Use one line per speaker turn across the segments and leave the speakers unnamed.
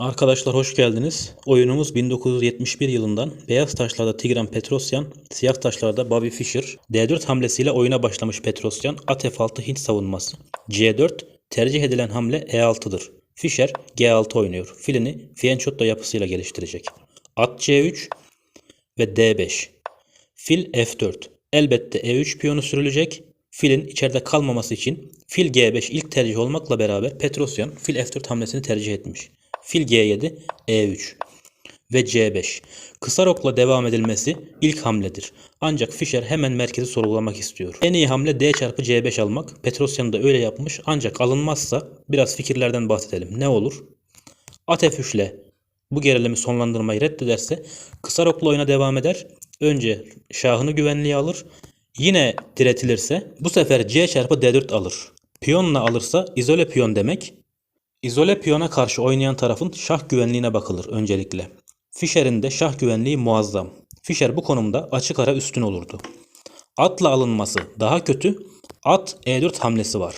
Arkadaşlar hoş geldiniz. Oyunumuz 1971 yılından beyaz taşlarda Tigran Petrosyan, siyah taşlarda Bobby Fischer. D4 hamlesiyle oyuna başlamış Petrosyan, at F6 Hint savunması. C4 tercih edilen hamle E6'dır. Fischer G6 oynuyor. Filini Fianchetto yapısıyla geliştirecek. At C3 ve D5. Fil F4. Elbette E3 piyonu sürülecek. Filin içeride kalmaması için fil G5 ilk tercih olmakla beraber Petrosyan fil F4 hamlesini tercih etmiş. Fil G7, E3 ve C5. Kısa rokla devam edilmesi ilk hamledir. Ancak Fischer hemen merkezi sorgulamak istiyor. En iyi hamle D çarpı C5 almak. Petrosyan da öyle yapmış. Ancak alınmazsa biraz fikirlerden bahsedelim. Ne olur? At F3 ile bu gerilimi sonlandırmayı reddederse kısa rokla oyuna devam eder. Önce şahını güvenliğe alır. Yine diretilirse bu sefer C çarpı D4 alır. Piyonla alırsa izole piyon demek. İzole piyona karşı oynayan tarafın şah güvenliğine bakılır öncelikle. Fischer'in de şah güvenliği muazzam. Fischer bu konumda açık ara üstün olurdu. Atla alınması daha kötü. At E4 hamlesi var.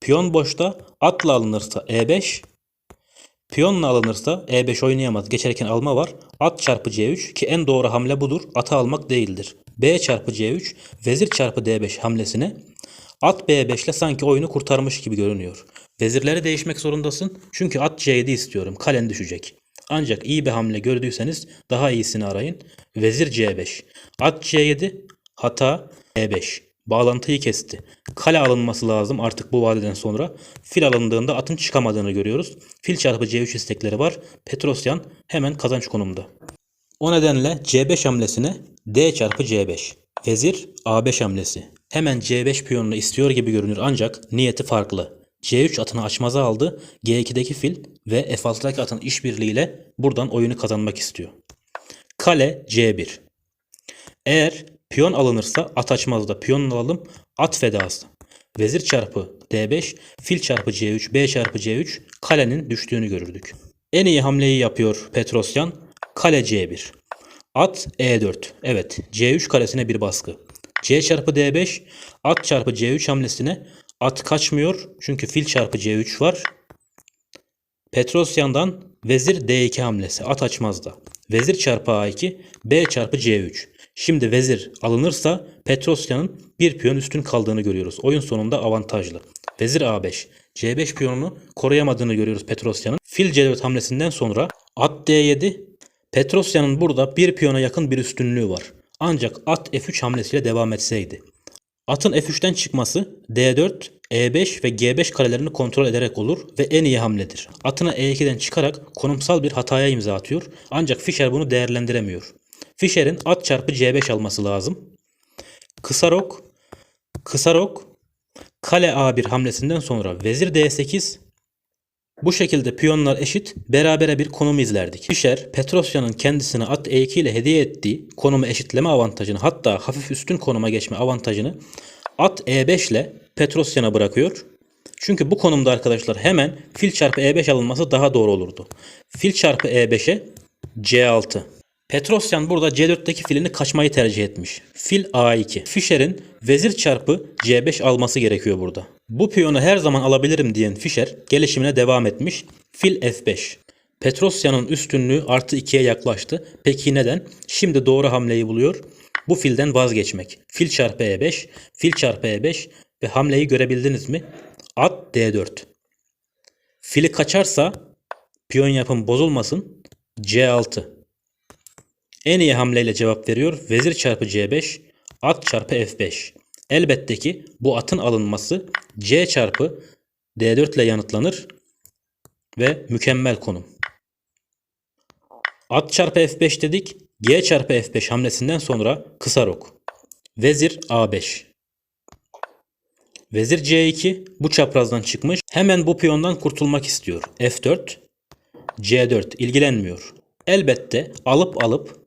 Piyon boşta atla alınırsa E5. Piyonla alınırsa E5 oynayamaz. Geçerken alma var. At çarpı C3 ki en doğru hamle budur. Atı almak değildir. B çarpı C3 vezir çarpı D5 hamlesine at B5 ile sanki oyunu kurtarmış gibi görünüyor. Vezirleri değişmek zorundasın. Çünkü at C7 istiyorum. Kalen düşecek. Ancak iyi bir hamle gördüyseniz daha iyisini arayın. Vezir C5. At C7 hata E5. Bağlantıyı kesti. Kale alınması lazım artık bu vadeden sonra. Fil alındığında atın çıkamadığını görüyoruz. Fil çarpı C3 istekleri var. Petrosyan hemen kazanç konumda. O nedenle C5 hamlesine D çarpı C5. Vezir A5 hamlesi. Hemen C5 piyonunu istiyor gibi görünür ancak niyeti farklı. C3 atını açmaza aldı. G2'deki fil ve F6'daki atın işbirliğiyle buradan oyunu kazanmak istiyor. Kale C1. Eğer piyon alınırsa at açmazda piyon alalım at fedası. Vezir çarpı D5, fil çarpı C3, B çarpı C3 kalenin düştüğünü görürdük. En iyi hamleyi yapıyor Petrosyan. Kale C1. At E4. Evet C3 karesine bir baskı. C çarpı D5 at çarpı C3 hamlesine at kaçmıyor. Çünkü fil çarpı C3 var. Petrosyan'dan vezir D2 hamlesi at açmazda. Vezir çarpı A2 B çarpı C3. Şimdi vezir alınırsa Petrosyan'ın bir piyon üstün kaldığını görüyoruz. Oyun sonunda avantajlı. Vezir A5. C5 piyonunu koruyamadığını görüyoruz Petrosyan'ın. Fil C4 hamlesinden sonra at D7. Petrosyan'ın burada bir piyona yakın bir üstünlüğü var. Ancak at F3 hamlesiyle devam etseydi. Atın F3'ten çıkması D4, E5 ve G5 karelerini kontrol ederek olur ve en iyi hamledir. Atına E2'den çıkarak konumsal bir hataya imza atıyor. Ancak Fischer bunu değerlendiremiyor. Fischer'in at çarpı C5 alması lazım. Kısa rok, kısa rok, kale A1 hamlesinden sonra vezir D8, bu şekilde piyonlar eşit, berabere bir konum izlerdik. Fischer, Petrosyan'ın kendisine at E2 ile hediye ettiği konumu eşitleme avantajını hatta hafif üstün konuma geçme avantajını at E5 ile Petrosyan'a bırakıyor. Çünkü bu konumda arkadaşlar hemen fil çarpı E5 alınması daha doğru olurdu. Fil çarpı E5'e C6. Petrosyan burada C4'teki filini kaçmayı tercih etmiş. Fil A2. Fischer'in vezir çarpı C5 alması gerekiyor burada. Bu piyonu her zaman alabilirim diyen Fischer gelişimine devam etmiş. Fil F5. Petrosyan'ın üstünlüğü artı 2'ye yaklaştı. Peki neden? Şimdi doğru hamleyi buluyor. Bu filden vazgeçmek. Fil çarpı E5, fil çarpı E5 ve hamleyi görebildiniz mi? At D4. Fili kaçarsa piyon yapım bozulmasın. C6. En iyi hamleyle cevap veriyor. Vezir çarpı C5, at çarpı F5. Elbette ki bu atın alınması C çarpı D4 ile yanıtlanır ve mükemmel konum. At çarpı F5 dedik. G çarpı F5 hamlesinden sonra kısa rok. Vezir A5. Vezir C2 bu çaprazdan çıkmış. Hemen bu piyondan kurtulmak istiyor. F4, C4 ilgilenmiyor. Elbette alıp alıp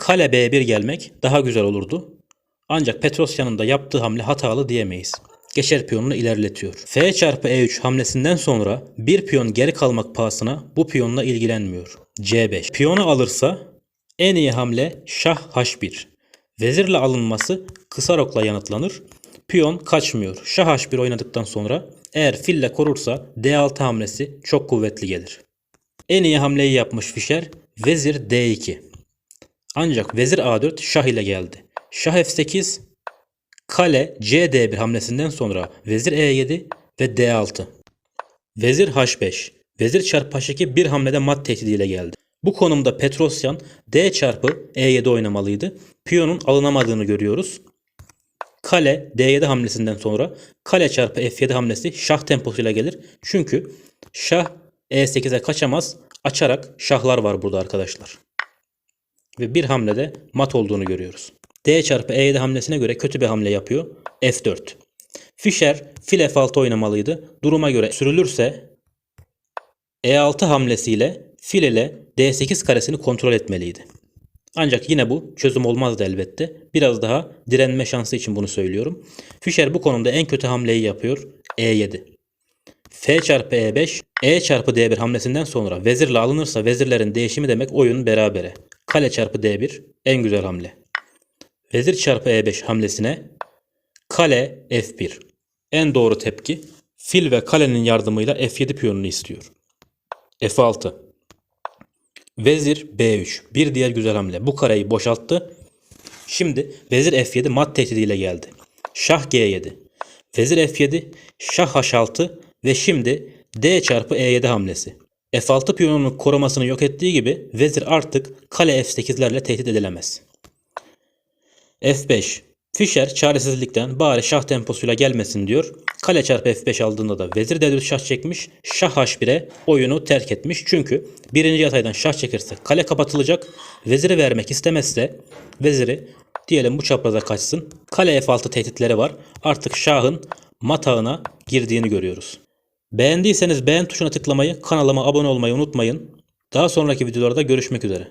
kale B1 gelmek daha güzel olurdu. Ancak Petrosyan'ın da yaptığı hamle hatalı diyemeyiz. Geçer piyonunu ilerletiyor. F çarpı E3 hamlesinden sonra bir piyon geri kalmak pahasına bu piyonla ilgilenmiyor. C5. Piyonu alırsa en iyi hamle şah H1. Vezirle alınması kısa rokla yanıtlanır. Piyon kaçmıyor. Şah H1 oynadıktan sonra eğer fille korursa D6 hamlesi çok kuvvetli gelir. En iyi hamleyi yapmış Fischer. Vezir D2. Ancak vezir A4 şah ile geldi. Şah F8, kale C D1 hamlesinden sonra vezir E7 ve D6. Vezir H5. Vezir çarpı H2 bir hamlede mat tehdidiyle geldi. Bu konumda Petrosyan D çarpı E7 oynamalıydı. Piyonun alınamadığını görüyoruz. Kale D7 hamlesinden sonra kale çarpı F7 hamlesi şah temposuyla gelir. Çünkü şah E8'e kaçamaz. Açarak şahlar var burada arkadaşlar. Ve bir hamlede mat olduğunu görüyoruz. D çarpı E7 hamlesine göre kötü bir hamle yapıyor. F4. Fischer fil F6 oynamalıydı. Duruma göre sürülürse E6 hamlesiyle fil ile D8 karesini kontrol etmeliydi. Ancak yine bu çözüm olmazdı elbette. Biraz daha direnme şansı için bunu söylüyorum. Fischer bu konumda en kötü hamleyi yapıyor. E7. F çarpı E5, E çarpı D1 hamlesinden sonra vezirle alınırsa vezirlerin değişimi demek oyun berabere. Kale çarpı D1 en güzel hamle. Vezir çarpı E5 hamlesine kale F1. En doğru tepki fil ve kalenin yardımıyla F7 piyonunu istiyor. F6. Vezir B3. Bir diğer güzel hamle. Bu kareyi boşalttı. Şimdi vezir F7 mat tehdidiyle geldi. Şah G7. Vezir F7, şah H6 ve şimdi D çarpı E7 hamlesi. F6 piyonunun korumasını yok ettiği gibi vezir artık kale F8'lerle tehdit edilemez. F5. Fischer çaresizlikten bari şah temposuyla gelmesin diyor. Kale çarpı F5 aldığında da vezir D4 şah çekmiş. Şah H1'e oyunu terk etmiş. Çünkü birinci yataydan şah çekirse kale kapatılacak. Veziri vermek istemezse veziri diyelim bu çapraza kaçsın. Kale F6 tehditleri var. Artık şahın matağına girdiğini görüyoruz. Beğendiyseniz beğen tuşuna tıklamayı, kanalıma abone olmayı unutmayın. Daha sonraki videolarda görüşmek üzere.